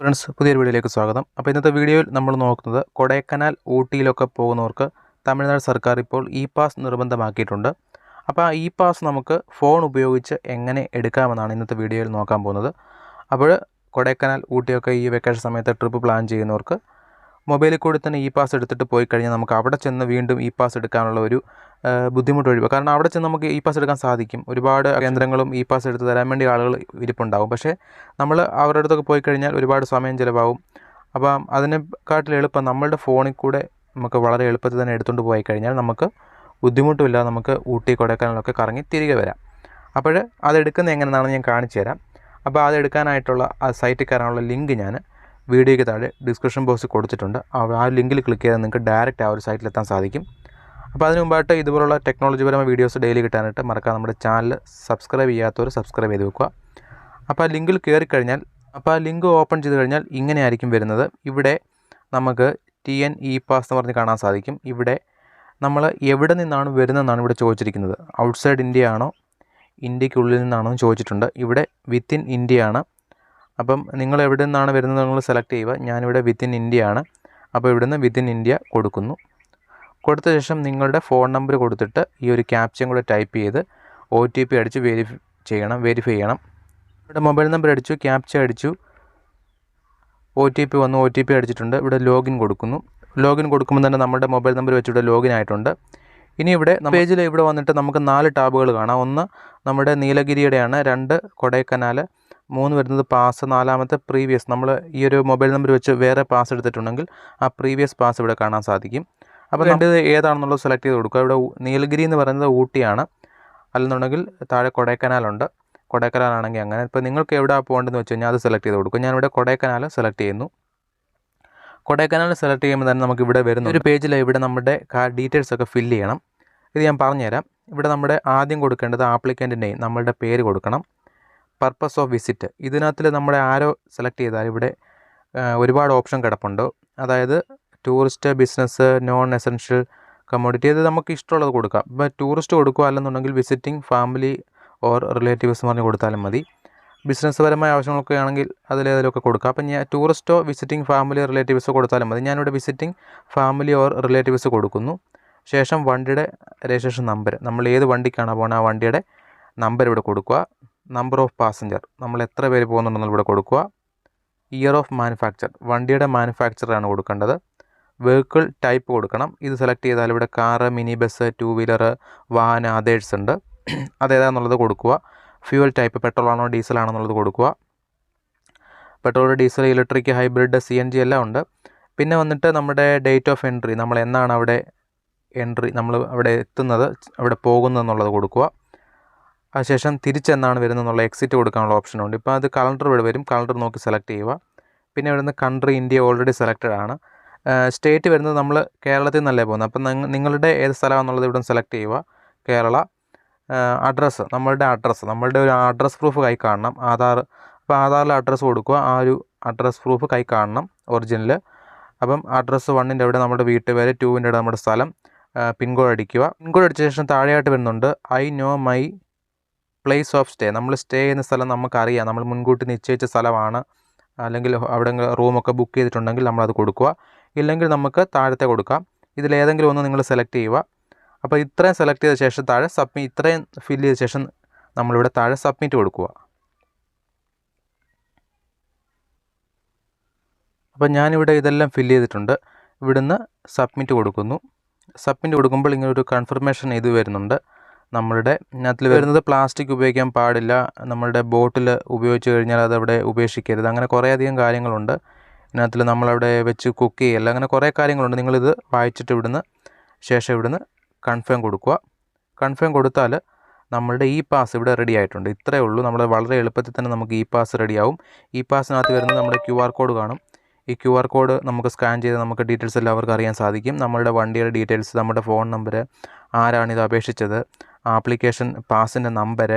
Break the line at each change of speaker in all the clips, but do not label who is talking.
Friends പുതിയൊരു വീഡിയോയിലേക്ക് സ്വാഗതം. അപ്പോൾ ഇന്നത്തെ വീഡിയോയിൽ നമ്മൾ നോക്കുന്നത് കൊടൈക്കനാൽ ഊട്ടിയിലൊക്കെ പോകുന്നവർക്ക് തമിഴ്നാട് സർക്കാർ ഇപ്പോൾ ഇ പാസ് നിർബന്ധമാക്കിയിട്ടുണ്ട്. അപ്പോൾ ആ ഇ പാസ് നമുക്ക് ഫോൺ ഉപയോഗിച്ച് എങ്ങനെ എടുക്കാമെന്നാണ് ഇന്നത്തെ വീഡിയോയിൽ നോക്കാൻ പോകുന്നത്. അപ്പോൾ കൊടൈക്കനാൽ ഊട്ടിയൊക്കെ ഈ വെക്കേഷൻ സമയത്ത് ട്രിപ്പ് പ്ലാൻ ചെയ്യുന്നവർക്ക് മൊബൈലിൽ കൂടി തന്നെ ഇ പാസ് എടുത്തിട്ട് പോയി കഴിഞ്ഞാൽ നമുക്ക് അവിടെ ചെന്ന് വീണ്ടും ഇ പാസ് എടുക്കാനുള്ള ഒരു ബുദ്ധിമുട്ട് ഒഴിവ് കാരണം അവിടെ ചെന്ന് നമുക്ക് ഇ പാസ് എടുക്കാൻ സാധിക്കും. ഒരുപാട് കേന്ദ്രങ്ങളും ഇ പാസ് എടുത്ത് തരാൻ വേണ്ടി ആളുകൾ ഇരിപ്പുണ്ടാവും. പക്ഷേ നമ്മൾ അവരുടെ അടുത്തൊക്കെ പോയി കഴിഞ്ഞാൽ ഒരുപാട് സമയം ചിലവാകും. അപ്പം അതിനെക്കാട്ടിൽ എളുപ്പം നമ്മളുടെ ഫോണിൽ കൂടെ നമുക്ക് വളരെ എളുപ്പത്തിൽ തന്നെ എടുത്തുകൊണ്ട് പോയി കഴിഞ്ഞാൽ നമുക്ക് ബുദ്ധിമുട്ടുമില്ലാതെ നമുക്ക് ഊട്ടി കൊടൈക്കനാലൊക്കെ കറങ്ങി തിരികെ വരാം. അപ്പോൾ അതെടുക്കുന്നത് എങ്ങനെയാണെന്ന് ഞാൻ കാണിച്ചു തരാം. അപ്പോൾ അതെടുക്കാനായിട്ടുള്ള ആ സൈറ്റിൽ കയറാനുള്ള ലിങ്ക് ഞാൻ വീഡിയോയ്ക്ക് താഴെ ഡിസ്ക്രിപ്ഷൻ ബോക്സിൽ കൊടുത്തിട്ടുണ്ട്. ആ ലിങ്കിൽ ക്ലിക്ക് ചെയ്താൽ നിങ്ങൾക്ക് ഡയറക്റ്റ് ആ ഒരു സൈറ്റിലെത്താൻ സാധിക്കും. അപ്പോൾ അതിന് മുമ്പായിട്ട് ഇതുപോലുള്ള ടെക്നോളജിപരമായ വീഡിയോസ് ഡെയിലി കിട്ടാനായിട്ട് മറക്കാതെ നമ്മുടെ ചാനൽ സബ്സ്ക്രൈബ് ചെയ്യാത്തവർ സബ്സ്ക്രൈബ് ചെയ്ത് വെക്കുക. അപ്പോൾ ആ ലിങ്കിൽ കയറി കഴിഞ്ഞാൽ അപ്പോൾ ആ ലിങ്ക് ഓപ്പൺ ചെയ്ത് കഴിഞ്ഞാൽ ഇങ്ങനെയായിരിക്കും വരുന്നത്. ഇവിടെ നമുക്ക് ടി എൻ ഇ പാസ് എന്ന് പറഞ്ഞ് കാണാൻ സാധിക്കും. ഇവിടെ നമ്മൾ എവിടെ നിന്നാണ് വരുന്നതെന്നാണ് ഇവിടെ ചോദിച്ചിരിക്കുന്നത്. ഔട്ട്സൈഡ് ഇന്ത്യ ആണോ? ഇന്ത്യക്കുള്ളിൽ നിന്നാണോ ചോദിച്ചിട്ടുണ്ട്. ഇവിടെ വിത്തിൻ ഇന്ത്യ ആണ്. അപ്പം നിങ്ങൾ എവിടെ നിന്നാണ് വരുന്നത് നിങ്ങൾ സെലക്ട് ചെയ്യുക. ഞാനിവിടെ വിത്തിൻ ഇന്ത്യ ആണ്. അപ്പോൾ ഇവിടുന്ന് വിത്തിൻ ഇന്ത്യ കൊടുക്കുന്നു. കൊടുത്ത ശേഷം നിങ്ങളുടെ ഫോൺ നമ്പർ കൊടുത്തിട്ട് ഈ ഒരു ക്യാപ്ചയും കൂടെ ടൈപ്പ് ചെയ്ത് ഒ ടി പി അടിച്ച് വെരിഫൈ ചെയ്യണം വെരിഫൈ ചെയ്യണം. ഇവിടെ മൊബൈൽ നമ്പർ അടിച്ചു ക്യാപ്ച അടിച്ചു. ഒ ടി പി വന്നു ഒ ടി പി അടിച്ചിട്ടുണ്ട്. ഇവിടെ ലോഗിൻ കൊടുക്കുന്നു. ലോഗിൻ കൊടുക്കുമ്പോൾ തന്നെ നമ്മുടെ മൊബൈൽ നമ്പർ വെച്ച് ഇവിടെ ലോഗിൻ ആയിട്ടുണ്ട്. ഇനി ഇവിടെ പേജിൽ ഇവിടെ വന്നിട്ട് നമുക്ക് നാല് ടാബുകൾ കാണാം. ഒന്ന് നമ്മുടെ നീലഗിരിയുടെയാണ് രണ്ട് കൊടൈക്കനാൽ മൂന്ന് വരുന്നത് പാസ് നാലാമത്തെ പ്രീവിയസ് നമ്മൾ ഈ ഒരു മൊബൈൽ നമ്പർ വെച്ച് വേറെ പാസ് എടുത്തിട്ടുണ്ടെങ്കിൽ ആ പ്രീവിയസ് പാസ് ഇവിടെ കാണാൻ സാധിക്കും. അപ്പോൾ വേണ്ടത് ഏതാണെന്നുള്ളത് സെലക്ട് ചെയ്ത് കൊടുക്കുക. ഇവിടെ നീലഗിരി എന്ന് പറയുന്നത് ഊട്ടിയാണ്. അല്ലെന്നുണ്ടെങ്കിൽ താഴെ കൊടൈക്കനാലുണ്ട് കൊടൈക്കനാലാണെങ്കിൽ അങ്ങനെ. ഇപ്പോൾ നിങ്ങൾക്ക് എവിടെയാണ് പോകേണ്ടതെന്ന് വെച്ച് കഴിഞ്ഞാൽ അത് സെലക്ട് ചെയ്ത് കൊടുക്കും. ഞാനിവിടെ കൊടൈക്കനാൽ സെലക്ട് ചെയ്യുന്നു. കൊടൈക്കനാൽ സെലക്ട് ചെയ്യുമ്പോൾ തന്നെ നമുക്ക് ഇവിടെ വരുന്ന ഒരു പേജിൽ ഇവിടെ നമ്മുടെ ഡീറ്റെയിൽസ് ഒക്കെ ഫില്ല് ചെയ്യണം. ഇത് ഞാൻ പറഞ്ഞുതരാം. ഇവിടെ നമ്മുടെ ആദ്യം കൊടുക്കേണ്ടത് ആപ്ലിക്കന്റ് നെയിം നമ്മളുടെ പേര് കൊടുക്കണം. പർപ്പസ് ഓഫ് വിസിറ്റ് ഇതിനകത്തിൽ നമ്മളെ ആരോ സെലക്ട് ചെയ്താൽ ഇവിടെ ഒരുപാട് ഓപ്ഷൻ കിടപ്പുണ്ട്. അതായത് tourist business non essential commodity അത് നമുക്ക് ഇഷ്ടമുള്ളത് കൊടുക്കാം. ഇപ്പോൾ ടൂറിസ്റ്റ് കൊടുക്കുക അല്ലെന്നുണ്ടെങ്കിൽ വിസിറ്റിംഗ് ഫാമിലി ഓർ റിലേറ്റീവ്സ് പറഞ്ഞ് കൊടുത്താലും മതി. ബിസിനസ് പരമായ ആവശ്യങ്ങളൊക്കെ ആണെങ്കിൽ അതിലേതിലൊക്കെ കൊടുക്കാം. അപ്പം ഞാൻ ടൂറിസ്റ്റോ വിസിറ്റിംഗ് ഫാമിലി റിലേറ്റീവ്സോ കൊടുത്താലും മതി. ഞാനിവിടെ വിസിറ്റിംഗ് ഫാമിലി ഓർ റിലേറ്റീവ്സ് കൊടുക്കുന്നു. ശേഷം വണ്ടിയുടെ രജിസ്ട്രേഷൻ നമ്പർ നമ്മൾ ഏത് വണ്ടിക്കാണോ പോകുന്നത് ആ വണ്ടിയുടെ നമ്പർ ഇവിടെ കൊടുക്കുക. നമ്പർ ഓഫ് പാസഞ്ചർ നമ്മൾ എത്ര പേര് പോകുന്നുണ്ടെന്ന് ഇവിടെ കൊടുക്കുക. ഇയർ ഓഫ് മാനുഫാക്ചർ വണ്ടിയുടെ മാനുഫാക്ചറാണ് കൊടുക്കേണ്ടത്. വെഹിക്കിൾ ടൈപ്പ് കൊടുക്കണം. ഇത് സെലക്ട് ചെയ്താൽ ഇവിടെ car mini bus two wheeler വാഹന അതേഴ്സ് ഉണ്ട്. അതേതാണെന്നുള്ളത് കൊടുക്കുക. ഫ്യൂവൽ ടൈപ്പ് പെട്രോളാണോ എന്നുള്ളത് കൊടുക്കുക. Petrol diesel electric hybrid C N G എല്ലാം ഉണ്ട്. പിന്നെ വന്നിട്ട് നമ്മുടെ ഡേറ്റ് ഓഫ് എൻട്രി നമ്മൾ എന്നാണ് അവിടെ എൻട്രി നമ്മൾ അവിടെ എത്തുന്നത് അവിടെ പോകുന്നതെന്നുള്ളത് കൊടുക്കുക. അതിനുശേഷം തിരിച്ചെന്നാണ് വരുന്നത് എന്നുള്ള എക്സിറ്റ് കൊടുക്കാനുള്ള ഓപ്ഷനുണ്ട് ഇപ്പോൾ അത് കലണ്ടർ ഇവിടെ വരും. കലണ്ടർ നോക്കി സെലക്ട് ചെയ്യുക. പിന്നെ ഇവിടുന്ന് കൺട്രി ഇന്ത്യ ഓൾറെഡി സെലക്റ്റഡ് ആണ്. സ്റ്റേറ്റ് വരുന്നത് നമ്മൾ കേരളത്തിൽ നിന്നല്ലേ പോകുന്നത്. അപ്പം നിങ്ങ- നിങ്ങളുടെ ഏത് സ്ഥലമാണെന്നുള്ളത് ഇവിടെ സെലക്ട് ചെയ്യുക. കേരള അഡ്രസ്സ് നമ്മളുടെ അഡ്രസ്സ് നമ്മളുടെ ഒരു അഡ്രസ് പ്രൂഫ് കൈ കാണണം. ആധാർ അപ്പോൾ ആധാറിൽ അഡ്രസ്സ് കൊടുക്കുക. ആ ഒരു അഡ്രസ് പ്രൂഫ് കൈ കാണണം ഒറിജിനൽ അപ്പം അഡ്രസ്സ് വണ്ണിന്റെ അവിടെ നമ്മുടെ വീട്ടുപേര് ടൂവിന്റെ അവിടെ നമ്മുടെ സ്ഥലം പിൻകോഡ് അടിക്കുക. പിൻകോഡ് അടിച്ച ശേഷം താഴെയായിട്ട് വരുന്നുണ്ട്. I know my place of stay നമ്മൾ സ്റ്റേ ചെയ്യുന്ന സ്ഥലം നമുക്കറിയാം. നമ്മൾ മുൻകൂട്ടി നിശ്ചയിച്ച സ്ഥലമാണ്. അല്ലെങ്കിൽ അവിടെ റൂമൊക്കെ ബുക്ക് ചെയ്തിട്ടുണ്ടെങ്കിൽ നമ്മളത് കൊടുക്കുക. ഇല്ലെങ്കിൽ നമുക്ക് താഴത്തെ കൊടുക്കാം. ഇതിലേതെങ്കിലും ഒന്ന് നിങ്ങൾ സെലക്ട് ചെയ്യുക. അപ്പോൾ ഇത്രയും സെലക്ട് ചെയ്ത ശേഷം താഴെ സബ്മി ഇത്രയും ഫിൽ ചെയ്ത ശേഷം നമ്മളിവിടെ താഴെ സബ്മിറ്റ് കൊടുക്കുക. അപ്പോൾ ഞാനിവിടെ ഇതെല്ലാം ഫില്ല് ചെയ്തിട്ടുണ്ട്. ഇവിടുന്ന് സബ്മിറ്റ് കൊടുക്കുന്നു. സബ്മിറ്റ് കൊടുക്കുമ്പോൾ ഇങ്ങനൊരു കൺഫർമേഷൻ ഇത് വരുന്നുണ്ട്. നമ്മളുടെ അതിൽ വരുന്നത് പ്ലാസ്റ്റിക് ഉപയോഗിക്കാൻ പാടില്ല. നമ്മളുടെ ബോട്ടിൽ ഉപയോഗിച്ച് കഴിഞ്ഞാൽ അതവിടെ ഉപേക്ഷിക്കരുത്. അങ്ങനെ കുറേയധികം കാര്യങ്ങളുണ്ട്. ഇതിനകത്തിൽ നമ്മളവിടെ വെച്ച് കുക്ക് ചെയ്യല്ല. അങ്ങനെ കുറേ കാര്യങ്ങളുണ്ട്. നിങ്ങളിത് വായിച്ചിട്ട് ഇവിടുന്ന് ശേഷം ഇവിടുന്ന് കൺഫേം കൊടുക്കുക. കൺഫേം കൊടുത്താൽ നമ്മളുടെ ഇ പാസ് ഇവിടെ റെഡി ആയിട്ടുണ്ട്. ഇത്രയേ ഉള്ളൂ. നമ്മൾ വളരെ എളുപ്പത്തിൽ തന്നെ നമുക്ക് ഇ പാസ് റെഡിയാവും ഇ പാസിനകത്ത് വരുന്നത് നമ്മുടെ ക്യു ആർ കോഡ് കാണും. ഈ ക്യു ആർ കോഡ് നമുക്ക് സ്കാൻ ചെയ്ത് നമുക്ക് ഡീറ്റെയിൽസ് എല്ലാവർക്കും അറിയാൻ സാധിക്കും. നമ്മളുടെ വണ്ടിയുടെ ഡീറ്റെയിൽസ് നമ്മുടെ ഫോൺ നമ്പർ ആരാണ് ഇത് അപേക്ഷിച്ചത് ആപ്ലിക്കേഷൻ പാസിന്റെ നമ്പർ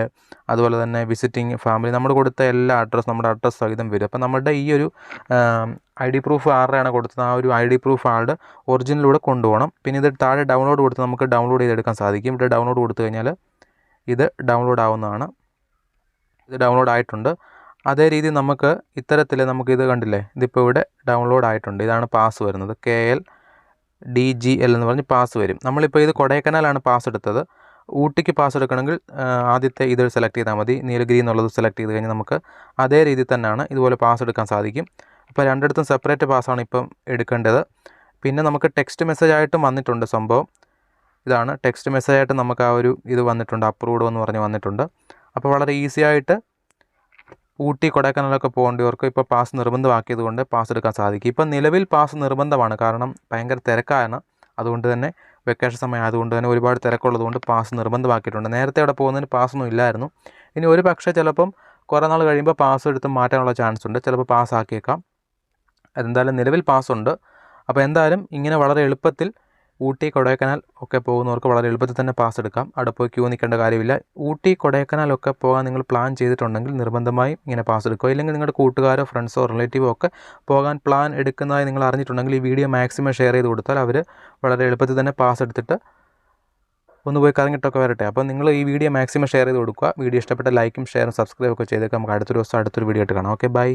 അതുപോലെ തന്നെ വിസിറ്റിംഗ് ഫാമിലി നമ്മൾ കൊടുത്ത എല്ലാ അഡ്രസ്സ് നമ്മുടെ അഡ്രസ്സ് സഹിതം വരും. അപ്പോൾ നമ്മുടെ ഈ ഒരു ഐ ഡി പ്രൂഫ് ആരുടെയാണ് കൊടുത്തത്? ആ ഒരു ഐ ഡി പ്രൂഫ് ആളുടെ ഒറിജിനലൂടെ കൊണ്ടുപോകണം. പിന്നെ ഇത് താഴെ ഡൗൺലോഡ് കൊടുത്ത് നമുക്ക് ഡൗൺലോഡ് ചെയ്തെടുക്കാൻ സാധിക്കും. ഇവിടെ ഡൗൺലോഡ് കൊടുത്തു കഴിഞ്ഞാൽ ഇത് ഡൗൺലോഡ് ആവുന്നതാണ്. ഇത് ഡൗൺലോഡ് ആയിട്ടുണ്ട്. അതേ രീതി നമുക്ക് ഇത്തരത്തിൽ നമുക്കിത് കണ്ടില്ലേ? ഇതിപ്പോൾ ഇവിടെ ഡൗൺലോഡ് ആയിട്ടുണ്ട്. ഇതാണ് പാസ് വരുന്നത്. K L D G L എന്ന് പറഞ്ഞ് പാസ് വരും. നമ്മളിപ്പോൾ ഇത് കൊടൈക്കനാലാണ് പാസ് എടുത്തത്. ഊട്ടിക്ക് പാസ് എടുക്കണമെങ്കിൽ ആദ്യത്തെ ഇത് സെലക്ട് ചെയ്താൽ മതി. നീലഗിരി എന്നുള്ളത് സെലക്ട് ചെയ്ത് കഴിഞ്ഞാൽ നമുക്ക് അതേ രീതിയിൽ തന്നെയാണ് ഇതുപോലെ പാസ് എടുക്കാൻ സാധിക്കും. അപ്പോൾ രണ്ടിടത്തും സെപ്പറേറ്റ് പാസ്സാണ് ഇപ്പം എടുക്കേണ്ടത്. പിന്നെ നമുക്ക് ടെക്സ്റ്റ് മെസ്സേജ് ആയിട്ടും വന്നിട്ടുണ്ട് സംഭവം. ഇതാണ് ടെക്സ്റ്റ് മെസ്സേജ് ആയിട്ട് നമുക്ക് ആ ഒരു ഇത് വന്നിട്ടുണ്ട് അപ്രൂവ്ഡ് എന്ന് പറഞ്ഞ് വന്നിട്ടുണ്ട്. അപ്പോൾ വളരെ ഈസി ആയിട്ട് ഊട്ടി കൊടൈക്കനാലൊക്കെ പോകേണ്ടവർക്ക് ഇപ്പോൾ പാസ് നിർബന്ധമാക്കിയതുകൊണ്ട് പാസ് എടുക്കാൻ സാധിക്കും. ഇപ്പം നിലവിൽ പാസ് നിർബന്ധമാണ്. കാരണം ഭയങ്കര തിരക്കാണ്. അതുകൊണ്ട് തന്നെ വെക്കേഷൻ സമയം ആയതുകൊണ്ട് തന്നെ ഒരുപാട് തിരക്കുള്ളതുകൊണ്ട് പാസ് നിർബന്ധമാക്കിയിട്ടുണ്ട്. നേരത്തെ അവിടെ പോകുന്നതിന് പാസ്സൊന്നും ഇല്ലായിരുന്നു. ഇനി ഒരു പക്ഷേ ചിലപ്പം കുറേ നാൾ കഴിയുമ്പോൾ പാസ് എടുത്ത് മാറ്റാനുള്ള ചാൻസ് ഉണ്ട്. ചിലപ്പോൾ പാസ്സാക്കിയേക്കാം അതെന്തായാലും നിലവിൽ പാസ്സുണ്ട് അപ്പോൾ എന്തായാലും ഇങ്ങനെ വളരെ എളുപ്പത്തിൽ ഊട്ടി കൊടൈക്കനാൽ ഒക്കെ പോകുന്നവർക്ക് വളരെ എളുപ്പത്തിൽ തന്നെ പാസ് എടുക്കാം. അവിടെ പോയി ക്യൂ നിൽക്കേണ്ട കാര്യമില്ല. ഊട്ടി കൊടൈക്കനാൽ ഒക്കെ പോകാൻ നിങ്ങൾ പ്ലാൻ ചെയ്തിട്ടുണ്ടെങ്കിൽ നിർബന്ധമായും ഇങ്ങനെ പാസ് എടുക്കുക. ഇല്ലെങ്കിൽ നിങ്ങളുടെ കൂട്ടുകാരോ ഫ്രണ്ട്സോ റിലേറ്റീവോ ഒക്കെ പോകാൻ പ്ലാൻ എടുക്കുന്നതായി നിങ്ങൾ അറിഞ്ഞിട്ടുണ്ടെങ്കിൽ ഈ വീഡിയോ മാക്സിമം ഷെയർ ചെയ്ത് കൊടുത്താൽ അവർ വളരെ എളുപ്പത്തിൽ തന്നെ പാസ് എടുത്തിട്ട് ഒന്ന് പോയി കറങ്ങിട്ടൊക്കെ വരട്ടെ. അപ്പോൾ നിങ്ങൾ ഈ വീഡിയോ മാക്സിമം ഷെയർ ചെയ്ത് കൊടുക്കുക. വീഡിയോ ഇഷ്ടപ്പെട്ട ലൈക്കും ഷെയറും സബ്സ്ക്രൈബ് ഒക്കെ ചെയ്തേക്കാം. നമുക്ക് അടുത്തൊരു ദിവസം അടുത്തൊരു വീഡിയോ ആയിട്ട് കാണാം. Okay bye